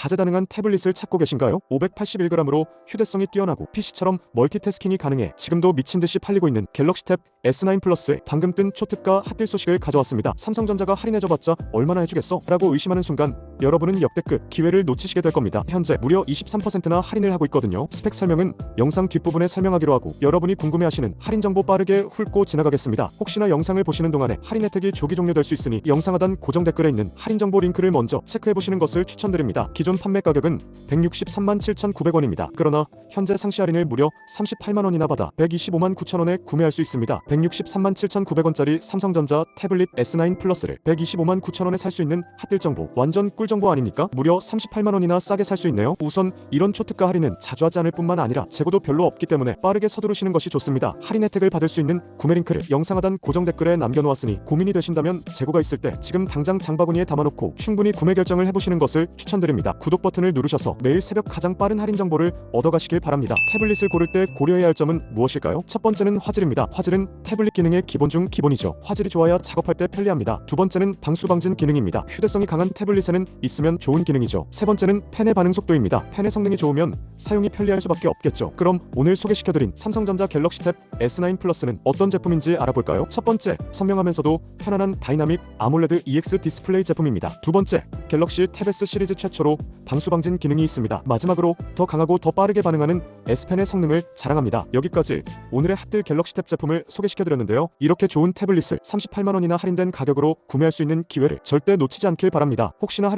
다재다능한 태블릿을 찾고 계신가요? 581g으로 휴대성이 뛰어나고 PC처럼 멀티태스킹이 가능해 지금도 미친 듯이 팔리고 있는 갤럭시 탭 S9 플러스에 방금 뜬 초특가 핫딜 소식을 가져왔습니다. 삼성전자가 할인해줘봤자 얼마나 해주겠어? 라고 의심하는 순간 여러분은 역대급 기회를 놓치시게 될 겁니다. 현재 무려 23%나 할인을 하고 있거든요. 스펙 설명은 영상 뒷부분에 설명하기로 하고 여러분이 궁금해하시는 할인 정보 빠르게 훑고 지나가겠습니다. 혹시나 영상을 보시는 동안에 할인 혜택이 조기 종료될 수 있으니 영상 하단 고정 댓글에 있는 할인 정보 링크를 먼저 체크해 보시는 것을 추천드립니다. 기존 판매 가격은 163만 7,900원입니다. 그러나 현재 상시 할인을 무려 38만 원이나 받아 125만 9천 원에 구매할 수 있습니다. 163만 7,900원짜리 삼성전자 태블릿 S9 플러스를 125만 9천 원에 살 수 있는 핫딜 정보 완전 꿀 정보 아닙니까? 무려 38만 원이나 싸게 살 수 있네요. 우선 이런 초특가 할인은 자주 하지 않을 뿐만 아니라 재고도 별로 없기 때문에 빠르게 서두르시는 것이 좋습니다. 할인 혜택을 받을 수 있는 구매 링크를 영상 하단 고정 댓글에 남겨놓았으니 고민이 되신다면 재고가 있을 때 지금 당장 장바구니에 담아놓고 충분히 구매 결정을 해보시는 것을 추천드립니다. 구독 버튼을 누르셔서 매일 새벽 가장 빠른 할인 정보를 얻어가시길 바랍니다. 태블릿을 고를 때 고려해야 할 점은 무엇일까요? 첫 번째는 화질입니다. 화질은 태블릿 기능의 기본 중 기본이죠. 화질이 좋아야 작업할 때 편리합니다. 두 번째는 방수 방진 기능입니다. 휴대성이 강한 태블릿에는 있으면 좋은 기능이죠. 세 번째는 펜의 반응 속도입니다. 펜의 성능이 좋으면 사용이 편리할 수밖에 없겠죠. 그럼 오늘 소개시켜드린 삼성전자 갤럭시 탭 S9 플러스는 어떤 제품인지 알아볼까요? 첫 번째, 선명하면서도 편안한 다이나믹 아몰레드 EX 디스플레이 제품입니다. 두 번째, 갤럭시 탭 S 시리즈 최초로 방수 방진 기능이 있습니다. 마지막으로 더 강하고 더 빠르게 반응하는 S펜의 성능을 자랑합니다. 여기까지 오늘의 핫딜 갤럭시 탭 제품을 소개시켜드렸는데요. 이렇게 좋은 태블릿을 38만 원이나 할인된 가격으로 구매할 수 있는 기회를 절대 놓치지 않길 바랍니다. 혹시나